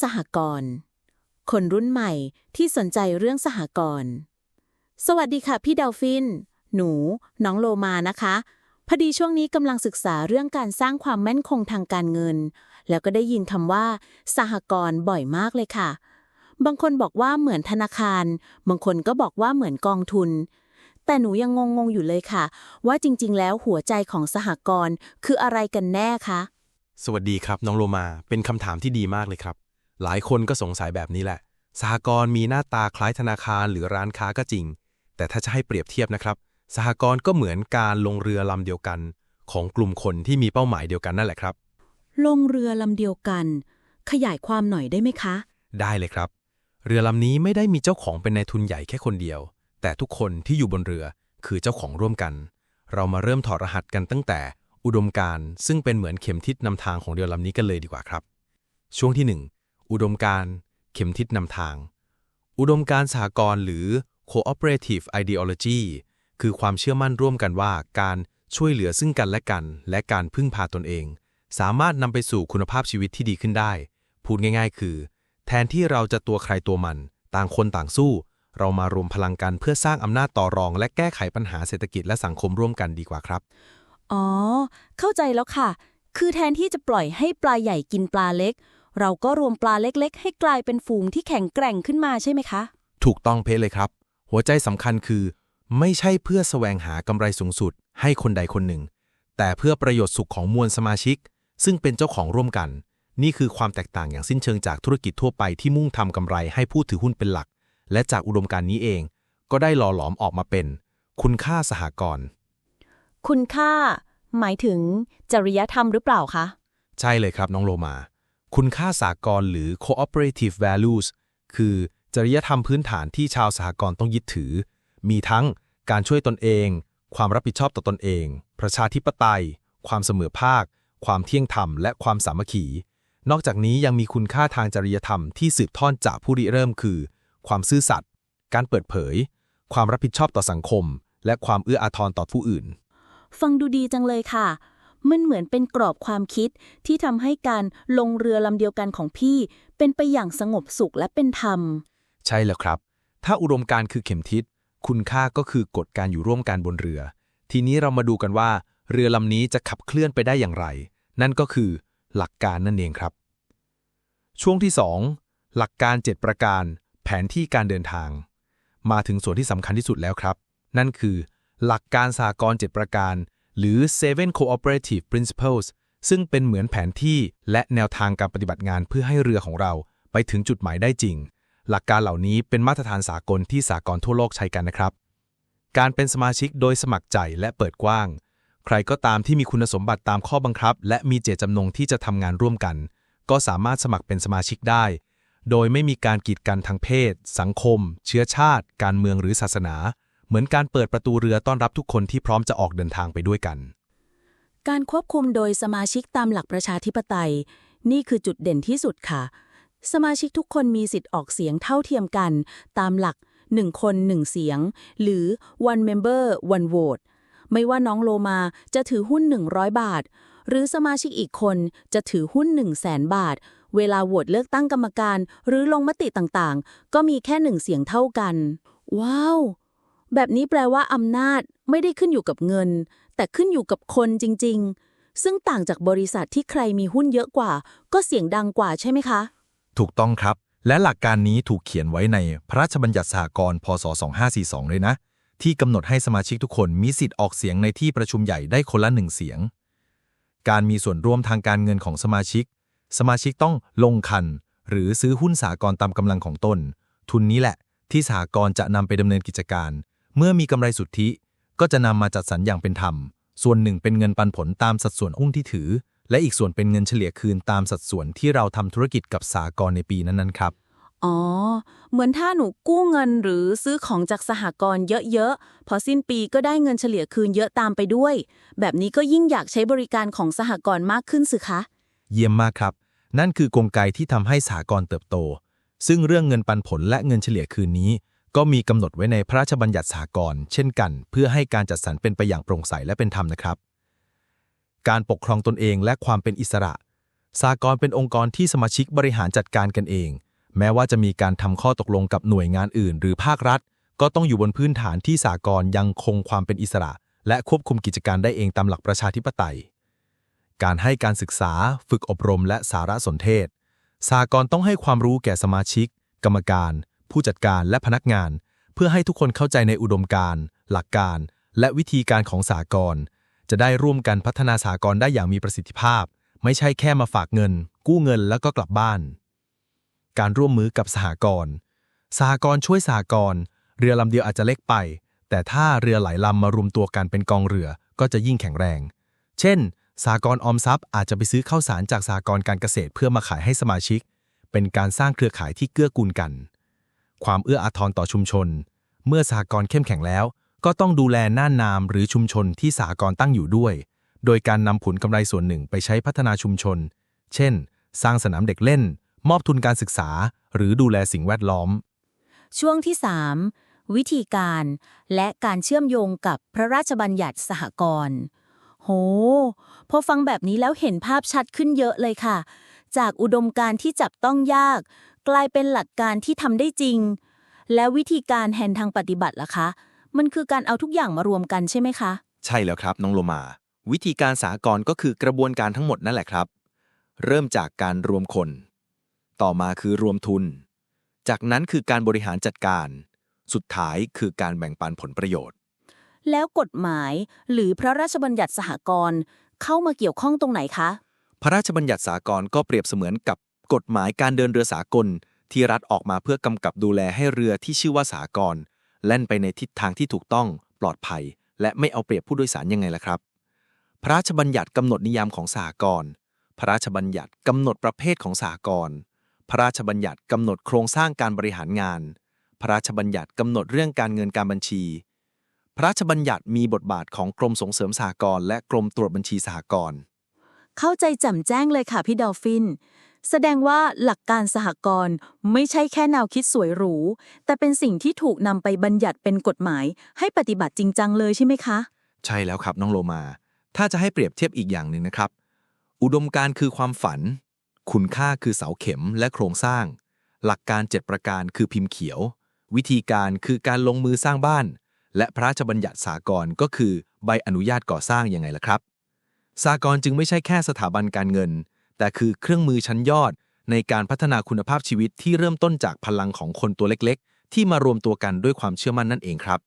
สหกรณ์คนรุ่นใหม่ที่สนใจเรื่องสหกรณ์สวัสดีค่ะพี่ดาวฟิน หนู น้องโลมานะคะ พอดีช่วงนี้กำลังศึกษาเรื่องการสร้างความมั่นคงทางการเงิน แล้วก็ได้ยินคำว่า สหกรณ์บ่อยมากเลยค่ะ บางคนบอกว่าเหมือนธนาคาร บางคนก็บอกว่าเหมือนกองทุน แต่หนูยังงงๆอยู่เลยค่ะ ว่าจริงๆ แล้วหัวใจของสหกรณ์คืออะไรกันแน่คะ สวัสดีครับ น้องโลมา เป็นคำถามที่ดีมากเลยครับ หลายคนก็สงสัยแบบนี้แหละ สหกรณ์มีหน้าตาคล้ายธนาคารหรือร้านค้าก็จริง แต่ถ้าจะให้เปรียบเทียบนะครับ สหกรณ์ก็เหมือนการลงเรือลำเดียวกัน ของกลุ่มคนที่มีเป้าหมายเดียวกันนั่นแหละครับ ลงเรือลำเดียวกัน ขยายความหน่อยได้ไหมคะ ได้เลยครับ เรือลำนี้ไม่ได้มีเจ้าของเป็นนายทุนใหญ่แค่คนเดียว แต่ทุกคนที่อยู่บนเรือคือเจ้าของร่วมกัน เรามาเริ่มถอดรหัสกันตั้งแต่ อุดมการณ์ซึ่งเป็นเหมือนเข็มทิศนำทางของเรือลำนี้กันเลยดีกว่าครับ ช่วงที่ 1 อุดมการเข็มทิศนำทาง อุดมการสหกรณ์หรือ cooperative ideology คือความเชื่อมั่นร่วมกันว่าการช่วยเหลือซึ่งกันและกัน และการพึ่งพาตนเอง สามารถนำไปสู่คุณภาพชีวิตที่ดีขึ้นได้ พูดง่ายๆ คือ แทนที่เราจะตัวใครตัวมัน ต่างคนต่างสู้ เรามารวมพลังกันเพื่อสร้างอำนาจต่อรอง และแก้ไขปัญหาเศรษฐกิจและสังคมร่วมกันดีกว่าครับ อ๋อ เข้าใจแล้วค่ะ คือแทนที่จะปล่อยให้ปลาใหญ่กินปลาเล็กเราก็รวมปลาเล็กๆ ให้กลายเป็นฝูงที่แข็งแกร่งขึ้นมาใช่ไหมคะ ถูกต้องเพเลยครับ หัวใจสำคัญคือ ไม่ใช่เพื่อแสวงหากำไรสูงสุด ให้คนใดคนหนึ่ง แต่เพื่อประโยชน์สุขของมวลสมาชิก ซึ่งเป็นเจ้าของร่วมกัน นี่คือความแตกต่างอย่างสิ้นเชิงจากธุรกิจทั่วไปที่มุ่งทำกำไรให้ผู้ถือหุ้นเป็นหลัก และจากอุดมการณ์นี้เอง ก็ได้หล่อหลอมออกมาเป็น คุณค่าสหกรณ์คุณค่า หมายถึงจริยธรรมหรือเปล่าคะ ใช่เลยครับน้องโลมา คุณค่าสากลหรือ cooperative values คือจริยธรรมพื้นฐานที่ชาวสหกรณ์ต้องยึดถือ มีทั้งการช่วยตนเอง ความรับผิดชอบต่อตนเอง ประชาธิปไตย ความเสมอภาค ความเที่ยงธรรม และความสามัคคี นอกจากนี้ยังมีคุณค่าทางจริยธรรมที่สืบทอดจากผู้ริเริ่มคือ ความซื่อสัตย์ การเปิดเผย ความรับผิดชอบต่อสังคม และความเอื้ออาทรต่อผู้อื่น ฟังดูดีจังเลยค่ะ มันเหมือนเป็นกรอบความคิดที่ทำให้การลงเรือลำเดียวกันของพี่ เป็นไปอย่างสงบสุขและเป็นธรรม ใช่แล้วครับ ถ้าอุดมการคือเข็มทิศ คุณค่าก็คือกฎการอยู่ร่วมกันบนเรือ ทีนี้เรามาดูกันว่า เรือลำนี้จะขับเคลื่อนไปได้อย่างไร นั่นก็คือหลักการนั่นเองครับ ช่วงที่ 2 หลักการ 7 ประการ แผนที่การเดินทาง มาถึงส่วนที่สำคัญที่สุดแล้วครับ นั่นคือ หลักการสากล7ประการ หรือ Seven Cooperative Principles ซึ่งเป็นเหมือนแผนที่และแนวทางการปฏิบัติงานเพื่อให้เรือของเราไปถึงจุดหมายได้จริง หลักการเหล่านี้เป็นมาตรฐานสากลที่สากลทั่วโลกใช้กันนะครับ การเป็นสมาชิกโดยสมัครใจและเปิดกว้าง ใครก็ตามที่มีคุณสมบัติตามข้อบังคับ และมีเจตจำนงที่จะทำงานร่วมกัน ก็สามารถสมัครเป็นสมาชิกได้ โดยไม่มีการกีดกันทางเพศ สังคม เชื้อชาติ การเมืองหรือศาสนา เหมือนการเปิดประตูเรือต้อนรับทุกคนที่พร้อมจะออกเดินทางไปด้วยกัน การควบคุมโดยสมาชิกตามหลักประชาธิปไตย นี่คือจุดเด่นที่สุดค่ะ สมาชิกทุกคนมีสิทธิ์ออกเสียงเท่าเทียมกัน ตามหลัก1คน1เสียง หรือ one member one vote ไม่ว่าน้องโลมาจะถือหุ้น 100 บาท หรือสมาชิกอีกคนจะถือหุ้น 1 0 0 0 0แสนบาท เวลาโหวตเลือกตั้งกรรมการ หรือลงมติต่างๆ ก็มีแค่หนึ่งเสียงเท่ากัน ว้าว แบบนี้แปลว่าอำนาจไม่ได้ขึ้นอยู่กับเงิน แต่ขึ้นอยู่กับคนจริง ๆ ซึ่งต่างจากบริษัทที่ใครมีหุ้นเยอะกว่า ก็เสียงดังกว่าใช่ไหมคะ ถูกต้องครับ และหลักการนี้ถูกเขียนไว้ในพระราชบัญญัติสหกรณ์พศ 2542 เลยนะ ที่กำหนดให้สมาชิกทุกคนมีสิทธิ์ออกเสียงในที่ประชุมใหญ่ได้คนละหนึ่งเสียง การมีส่วนร่วมทางการเงินของสมาชิก สมาชิกต้องลงคัน หรือซื้อหุ้นสหกรณ์ตามกำลังของตน ทุนนี้แหละที่สหกรณ์จะนำไปดำเนินกิจการ เมื่อมีกำไรสุทธิ ก็จะนำมาจัดสรรอย่างเป็นธรรม ส่วนหนึ่งเป็นเงินปันผลตามสัดส่วนหุ้นที่ถือ และอีกส่วนเป็นเงินเฉลี่ยคืนตามสัดส่วนที่เราทำธุรกิจกับสหกรณ์ในปีนั้นๆครับ อ๋อ เหมือนถ้าหนูกู้เงินหรือซื้อของจากสหกรณ์เยอะๆ พอสิ้นปีก็ได้เงินเฉลี่ยคืนเยอะตามไปด้วย แบบนี้ก็ยิ่งอยากใช้บริการของสหกรณ์มากขึ้นสิคะ เยี่ยมมากครับ นั่นคือกลไกที่ทำให้สหกรณ์เติบโต ซึ่งเรื่องเงินปันผลและเงินเฉลี่ยคืนนี้ ก็มีกำหนดไว้ในพระราชบัญญัติสหกรณ์เช่นกัน เพื่อให้การจัดสรรเป็นไปอย่างโปร่งใสและเป็นธรรมนะครับ การปกครองตนเองและความเป็นอิสระสากลเป็นองค์กรที่สมาชิกบริหารจัดการกันเอง แม้ว่าจะมีการทำข้อตกลงกับหน่วยงานอื่น หรือภาครัฐ ก็ต้องอยู่บนพื้นฐานที่สากลยังคงความเป็นอิสระ และควบคุมกิจการได้เองตามหลักประชาธิปไตย การให้การศึกษา ฝึกอบรมและสารสนเทศสากลต้องให้ความรู้แก่สมาชิก กรรมการ ผู้จัดการและพนักงาน เพื่อให้ทุกคนเข้าใจในอุดมการณ์ หลักการ และวิธีการของสากลจะได้ร่วมกันพัฒนาสากลได้อย่างมีประสิทธิภาพ ไม่ใช่แค่มาฝากเงิน กู้เงินแล้วก็กลับบ้าน การร่วมมือกับสหกรณ์สหกรณ์ช่วยสหกรณ์เรือลำเดียวอาจจะเล็กไป แต่ถ้าเรือหลายลำมารวมตัวกันเป็นกองเรือก็จะยิ่งแข็งแรง เช่นสหกรณ์ออมทรัพย์อาจจะไปซื้อข้าวสารจากสหกรณ์การเกษตรเพื่อมาขายให้สมาชิก เป็นการสร้างเครือข่ายที่เกื้อกูลกัน ความเอื้ออาทรต่อชุมชน เมื่อสหกรณ์เข้มแข็งแล้ว ก็ต้องดูแลน่านนามหรือชุมชนที่สหกรณ์ตั้งอยู่ด้วย โดยการนำผลกำไรส่วนหนึ่งไปใช้พัฒนาชุมชน เช่น สร้างสนามเด็กเล่น มอบทุนการศึกษา หรือดูแลสิ่งแวดล้อม ช่วงที่ 3 วิธีการและการเชื่อมโยงกับพระราชบัญญัติสหกรณ์โห พอฟังแบบนี้แล้วเห็นภาพชัดขึ้นเยอะเลยค่ะ จากอุดมการที่จับต้องยาก กลายเป็นหลักการที่ทำได้จริง แล้ววิธีการแทนทางปฏิบัติล่ะคะ มันคือการเอาทุกอย่างมารวมกันใช่ไหมคะ ใช่แล้วครับน้องโลมา วิธีการสากลก็คือกระบวนการทั้งหมดนั่นแหละครับ เริ่มจากการรวมคน ต่อมาคือรวมทุน จากนั้นคือการบริหารจัดการ สุดท้ายคือการแบ่งปันผลประโยชน์ แล้วกฎหมายหรือพระราชบัญญัติสหกรณ์เข้ามาเกี่ยวข้องตรงไหนคะ พระราชบัญญัติสากลก็เปรียบเสมือนกับ กฎหมายการเดินเรือสากล ที่รัฐออกมาเพื่อกำกับดูแลให้เรือที่ชื่อว่าสากลแล่นไปในทิศทางที่ถูกต้อง ปลอดภัย และไม่เอาเปรียบผู้โดยสารยังไงล่ะครับ พระราชบัญญัติกำหนดนิยามของสากลพระราชบัญญัติกำหนดประเภทของสากลพระราชบัญญัติกำหนดโครงสร้างการบริหารงาน พระราชบัญญัติกำหนดเรื่องการเงินการบัญชี พระราชบัญญัติมีบทบาทของกรมส่งเสริมสหกรณ์และกรมตรวจบัญชีสหกรณ์เข้าใจแจ่มแจ้งเลยค่ะพี่ดอลฟิน แสดงว่าหลักการสหกรณ์ไม่ใช่แค่แนวคิดสวยหรู แต่เป็นสิ่งที่ถูกนำไปบัญญัติเป็นกฎหมาย ให้ปฏิบัติจริงจังเลยใช่ไหมคะ ใช่แล้วครับน้องโลมา ถ้าจะให้เปรียบเทียบอีกอย่างหนึ่งนะครับ อุดมการคือความฝัน คุณค่าคือเสาเข็มและโครงสร้าง หลักการ 7 ประการคือพิมพ์เขียว วิธีการคือการลงมือสร้างบ้าน และพระราชบัญญัติสากลก็คือ ใบอนุญาตก่อสร้างยังไงล่ะครับสากลจึงไม่ใช่แค่สถาบันการเงิน แต่คือเครื่องมือชั้นยอด ในการพัฒนาคุณภาพชีวิตที่เริ่มต้นจากพลังของคนตัวเล็กๆ ที่มารวมตัวกันด้วยความเชื่อมั่นนั่นเองครับ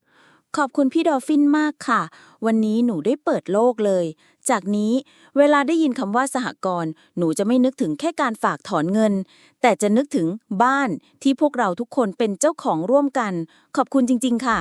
ขอบคุณพี่ดอลฟินมากค่ะ วันนี้หนูได้เปิดโลกเลย จากนี้เวลาได้ยินคำว่าสหกรณ์หนูจะไม่นึกถึงแค่การฝากถอนเงิน แต่จะนึกถึงบ้านที่พวกเราทุกคนเป็นเจ้าของร่วมกัน ขอบคุณจริง ๆ ค่ะ